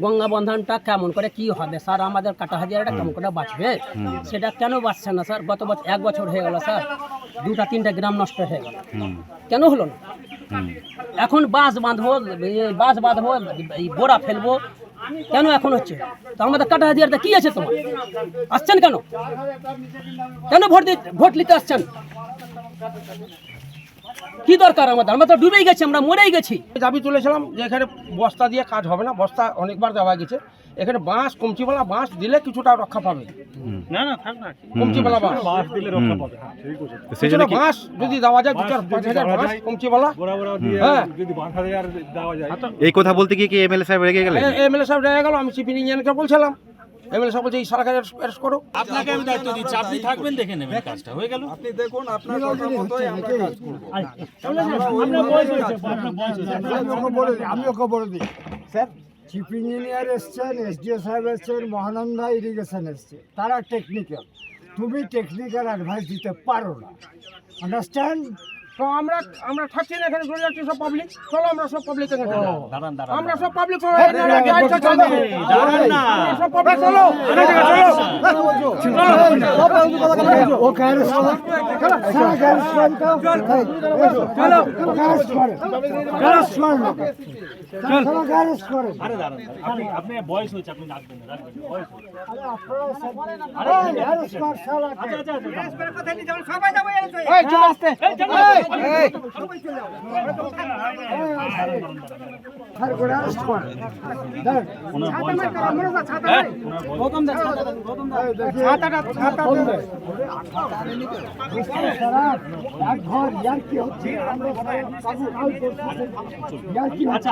গঙ্গা বন্ধনটা কেমন করে কি হবে? স্যার আমাদের কাটা হাজারটা কেমন করে বাঁচবে? সেটা কেন বাঁচছে না স্যার? গত বছর এক বছর হয়ে গেল স্যার। দুটা তিনটা গ্রাম নষ্ট হয়ে গেল। কেন হলো না? এখন বাঁশ বাঁধবো বাঁশ বাঁধবো এই বোরা ফেলব। কেন এখন হচ্ছে? তো আমাদের কাটা হাজারটা কি আছে তোমার? আসছেন কেন? কেন ভোট দিতে ভোট নিতে আসছেন? কি দরকার আমাদের? আমরা তো ডুবেই গেছি আমরা মরেই গেছি। দাবি তুলেছিলাম যে এখানে বস্তা দিয়ে কাজ হবে না বস্তা অনেকবার দেওয়া গেছে। এখানে বাঁশ কমচিওয়ালা বাঁশ দিলে কিছুটা রক্ষা পাবে। না না থাক না কমচিওয়ালা বাঁশ। বাস দিলে রক্ষা পাবে সেই জন্য বাঁশ যদি দেওয়া যায় দু চার পাঁচ হাজার বাঁশ কমচিওয়ালা। বড় বড় দিয়ে হ্যাঁ। যদি বাঁশ হাজার দেওয়া যায়। এই কথা বলতে গিয়ে কি এমএলএ সাহেব রেগে গেলেন? এমএলএ সাহেব রেগে গেল আমি চিফ ইঞ্জিনিয়ারকে বলছিলাম। এমএলএ সাহেব বলছে এই সরকার অ্যারেস্ট করো। আপনাকে আমি দায়িত্ব দিচ্ছি। আপনি থাকবেন দেখে নেবেন কাজটা। হয়ে গেল? আপনি দেখুন আপনার কথা মতোই আমরা কাজ করব। আমি ওকে বলে দিই আমি ওকে বলে দিই। স্যার চিফ ইঞ্জিনিয়ার এসছেন এসডিও সাহেব এসছেন মহানন্দা ইরিগেশন এসছে। তারা টেকনিক্যাল তুমি টেকনিক্যাল অ্যাডভাইস দিতে পারো না। আন্ডারস্ট্যান্ড তো আমরা আমরা থাকছি না এখানে চলে যাচ্ছি সব পাবলিক চলো আমরা সব পাবলিক এখানে আমরা সব পাবলিক সব চলো আপনি আপনি বয়স হয়েছে আপনি রাখবেন না রাখবেন না, বয়স হয়েছে। অ্যারেস্ট কর আচ্ছা আচ্ছা আচ্ছা, এই আচ্ছা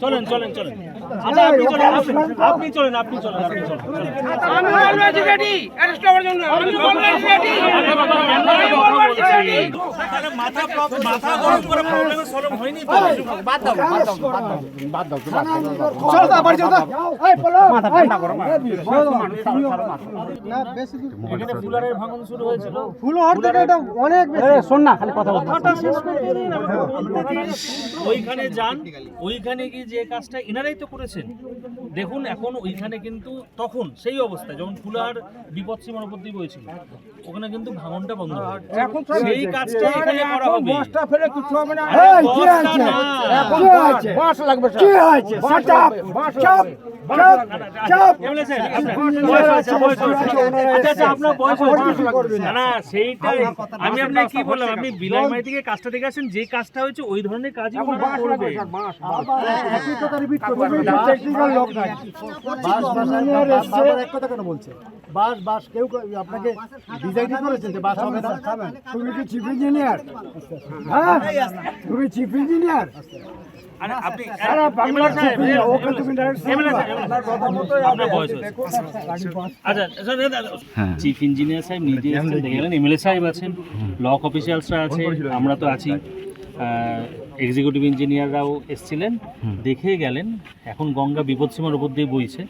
চলেন চলেন চলেন আচ্ছা আপনি চলেন আপনি- আপনি চলেন আপনি চলেন আপনি চলেন আমি অলরেডি রেডি অ্যারেস্ট করার জন্য। আমি অলরেডি রেডি। মাথা মাথা গরম করে প্রবলেমের সলভ হয়নি বাদ দাও বাদ দাও বাদ দাও বাদ দাও চল দা বাড়ি চল এই বলো মাথা ঠান্ডা করো এখানে ফুলারের ভাঙন শুরু হয়েছিল। ফুল হওয়ার থেকে এটা অনেক বেশি। শোন না খালি কথা ওইখানে যান ওইখানে গিয়ে যে কাজটা এনারাই তো করেছেন? দেখুন এখন ওইখানে কিন্তু তখন সেই অবস্থায় যখন ফুলার বিপদ সীমার উপর দিয়ে বইছিল ওখানে কিন্তু ভাঙনটা বন্ধ এখন সেই কাজটা এখানে করা হবে। বস্তা ফেলে কিছু হবে না। এই কি আছে না। কি আছে বাঁশ লাগবে কি আছে চাপ লাগবে, চাপ লাগবে। চাপ চাপ এমএলএ সাহেব, আপনার বয়স হয়েছে, বয়স হয়েছে। আচ্ছা, আচ্ছা, আপনার বয়স হয়েছে। না, না, সেইটাই। আমি আপনাকে কি বললাম আপনি বিলাই মাই থেকে কাজটা দেখে আসেন যে কাজটা হয়েছে ওই ধরনের কাজই করবে। একই কথা রিপিট করবে টেকনিক্যাল লোক নাই। বাস বাস এক কথা কেন বলছে? বাস বাস কেউ আপনাকে ডিজাইন করেছেন যে বাস হবে না? তুমি কি চিফ ইঞ্জিনিয়ার হ্যাঁ? তুমি চিফ ইঞ্জিনিয়ার সাহেব, চিফ ইঞ্জিনিয়ার নিজে এসেছেন দেখে গেলেন এমএলএ সাহেব আছেন লক অফিসিয়ালসরা আছে আমরা তো আছি। এক্সিকিউটিভ ইঞ্জিনিয়াররাও এসছিলেন দেখে গেলেন এখন গঙ্গা বিপদসীমার উপর দিয়ে বইছে।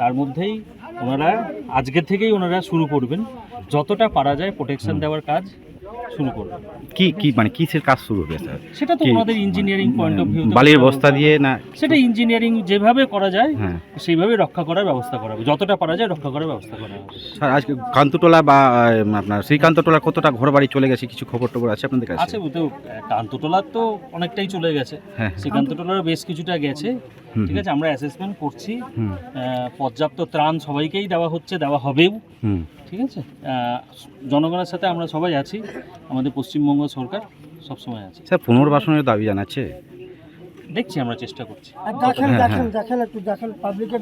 তার মধ্যেই ওনারা আজকের থেকেই ওনারা শুরু করবেন যতটা পারা যায় প্রোটেকশন দেওয়ার কাজ শুরু করবেন কি কি মানে কিসের কাজ শুরু হবে স্যার? সেটা তো? ওনাদের ইঞ্জিনিয়ারিং পয়েন্ট অফ ভিউ বালির বস্তা দিয়ে না সেটা ইঞ্জিনিয়ারিং যেভাবে করা যায় হ্যাঁ। সেইভাবে রক্ষা করার ব্যবস্থা করা হবে। যতটা পারা যায় রক্ষা করার ব্যবস্থা করা হবে। স্যার আজকে কান্তটোলা বা আপনার শ্রীকান্তটোলা কতটা ঘর বাড়ি চলে গেছে? কিছু খবর টবর আছে আপনাদের কাছে? আছে তো কান্তটোলার তো অনেকটাই চলে গেছে। হ্যাঁ। শ্রীকান্তটোলার বেশ কিছুটা গেছে। ঠিক আছে আমরা অ্যাসেসমেন্ট করছি। পর্যাপ্ত ত্রাণ সবাইকেই দেওয়া হচ্ছে দেওয়া হবেও। ঠিক আছে? জনগণের সাথে আমরা সবাই আছি। আমাদের পশ্চিমবঙ্গ সরকার সবসময় আছে। স্যার পুনর্বাসনের দাবি জানাচ্ছে? দেখছি আমরা চেষ্টা করছি। দেখেন হ্যাঁ, দেখেন হ্যাঁ। দেখেন একটু দেখেন পাবলিকের